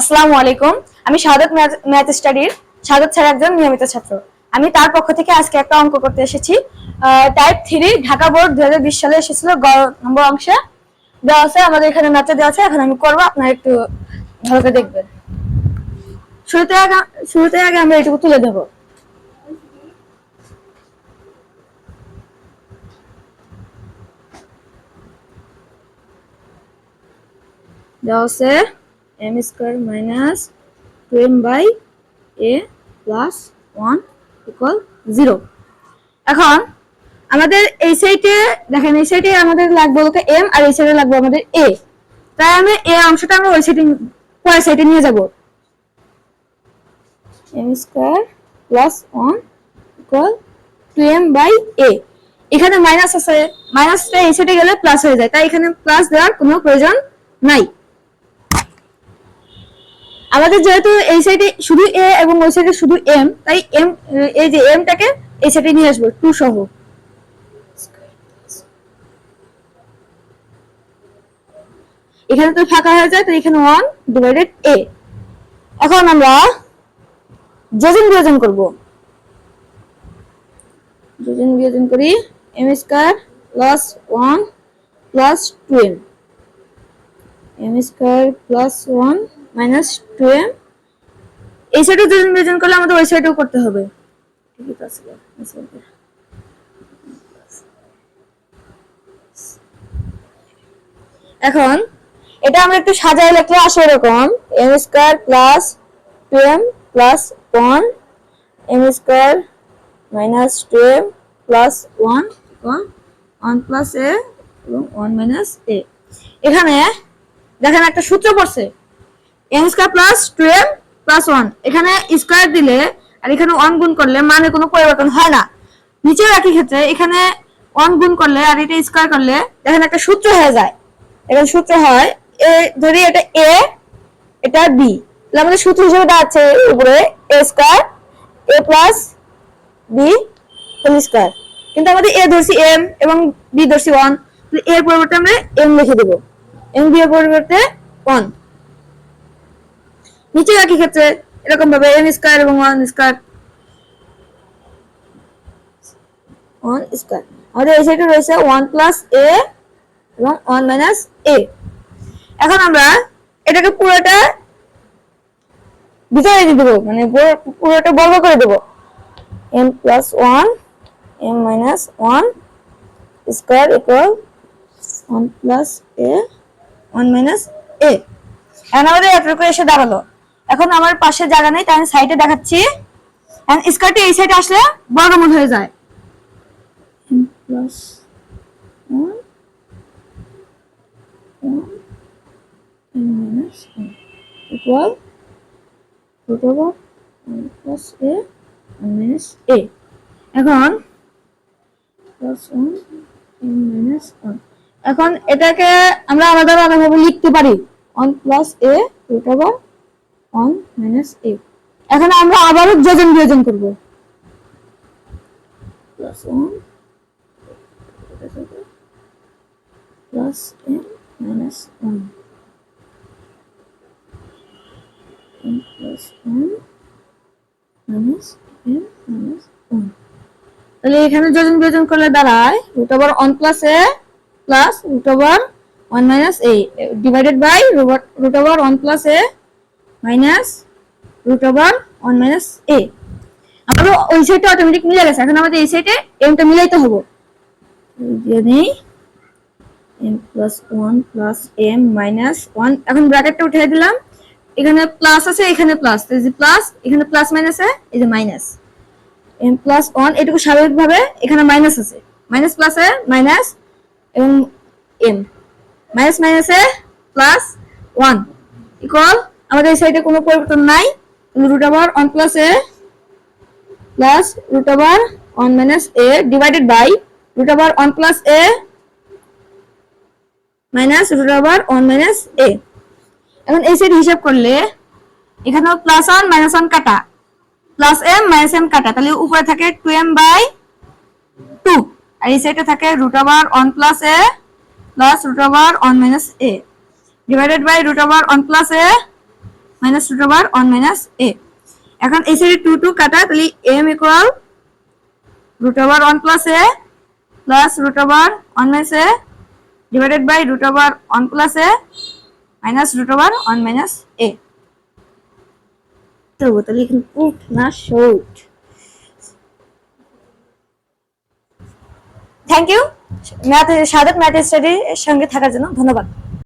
আসসালামু আলাইকুম। আমি শাহাদত ম্যাথ স্টাডির শাহাদত স্যার একজন নিয়মিত ছাত্র। আমি তার পক্ষ থেকে আজকে একটা অঙ্ক করতে এসেছি। টাইপ থ্রি ঢাকা বোর্ড দুই হাজার বিশ সালে এসেছিল গ নম্বর অংশে। দেওয়া আছে, আমাদের এখানে ম্যাথে দেওয়া আছে। এখন আমি করব, আপনারা একটু ভালো করে দেখবেন। শুরুতে আগে শুরুতে আগে আমরা এটুকু তুলে দেবো দেওয়া আছে M square minus two M by A plus one equal zero এখন আমাদের এই সাইডে দেখেন এই সাইডে আমাদের লাগবে বলতে এম আর এই সাইডে লাগবে আমাদের এ তাই আমি এ অংশটা আমরা ওই সাইডে পরের সাইডে নিয়ে যাব। M square plus one equal two M by A এখানে মাইনাস আছে মাইনাসটা এই সাইডে গেলে প্লাস হয়ে যায়। তাই এখানে প্লাস দেওয়ার কোনো প্রয়োজন নাই। আমাদের যেহেতু এই সাইডে শুধু এ এবং ওই সাইডে শুধু এম তাই এম এই যে এমটাকে এই সাইডে নিয়ে আসব টু সহ। এখানে তো ফাঁকা হয়ে যায় তো এখানে ওয়ান ডিভাইডেড এ এখন আমরা যোজন বিয়োজন করব। যোজন বিয়োজন করি M square plus one plus two M M square plus one minus two M এই সাইডে যোজন বিয়োজন করলে আমাদের ওই সাইডেও করতে হবে। ঠিকই তো আছে। এখন, এটা আমরা একটু সাজায় লিখলে আসে এরকম। M square plus two M plus one M square minus two M plus one one plus A এবং ওয়ান মাইনাস এ এখানে দেখেন একটা সূত্র পড়ছে। M square plus two M plus one এখানে স্কোয়ার দিলে আর এখানে ওয়ান গুণ করলে মানে কোনো পরিবর্তন হয় না। নিচেও একই ক্ষেত্রে এখানে ওয়ান গুণ করলে আর এটা স্কোয়ার করলে দেখেন একটা সূত্র হয়ে যায়। এখানে সূত্র হয় এ ধরি এটা এ এটা বি তাহলে আমাদের সূত্র হিসেবে দাঁড়াচ্ছে উপরে A square A plus B whole square কিন্তু আমাদের এ ধরছি এম এবং বি ধরছি ওয়ানের পরিবর্তে আমরা এম লিখে দেবো। এম বি এর পরিবর্তে ওয়ান নিচে একই ক্ষেত্রে এরকম ভাবে এম স্কয়ার এবং ওয়ান স্কয়ার ওয়ান স্কয়ার আমাদের এই সাইডে রয়েছে ওয়ান প্লাস এ এবং ওয়ান মাইনাস এ এখন আমরা এটাকে পুরোটা ভিতরে দিয়ে দেবো মানে পুরো- পুরোটা বর্গ করে দেবো। M plus one M minus one square equal one plus A one minus A এখন আমাদের এতটুকু এসে দাঁড়াল। এখন আমার পাশে জায়গা নেই, তাই আমি সাইডে দেখাচ্ছি। এখন স্কয়ারটি এই সাইডে আসলে বর্গমূল হয়ে যায়। প্লাস এ এখন এখন এটাকে আমরা আলাদা আলাদাভাবে লিখতে পারি। One plus A root over one minus A এখন আমরা আবারও যোজন বিয়োজন করব। Plus one plus A minus one. তাহলে এখানে যোজন বিয়োজন করলে দাঁড়ায় root over one plus A plus root over one minus A divided by root over one plus A minus root over one minus A আমাদের ওই সাইডটা অটোমেটিক মিলে গেছে এখন আমাদের এই সাইডে এমটা মিলাইতে হবে নেই M plus one plus M minus one এখন ব্র্যাকেটটা উঠিয়ে দিলাম এখানে প্লাস আছে, এখানে প্লাস এই যে প্লাস এখানে প্লাস মাইনাস আছে এই যে মাইনাস এম প্লাস ওয়ান এটুকু স্বাভাবিকভাবে এখানে মাইনাস আছে। মাইনাস প্লাস প্লাসে মাইনাস এবং এম মাইনাস মাইনাসে প্লাস ওয়ান ইকুয়াল আমাদের এই সাইডে কোনো পরিবর্তন নাই। Root over one plus A plus root over one minus A divided by root over one plus A minus root over one minus A এখন এই সাইড হিসাব করলে এখানে প্লাস ওয়ান মাইনাস ওয়ান কাটা। প্লাস এম মাইনাস এম কাটা। তাহলে উপরে থাকে টু এম বাই টু আর এই সাইডে থাকে root over one plus A plus root over one minus A divided by root over one plus A minus root over one minus A এখন এই সাইডে টু টু কাটা, তাহলে M equal root over one plus A plus root over one minus A divided by root over one plus A minus root over one minus A তবু তাহলে এখানে উঠ না শোট থ্যাংক ইউ ম্যাথ সাধক math স্টাডির সঙ্গে থাকার জন্য ধন্যবাদ।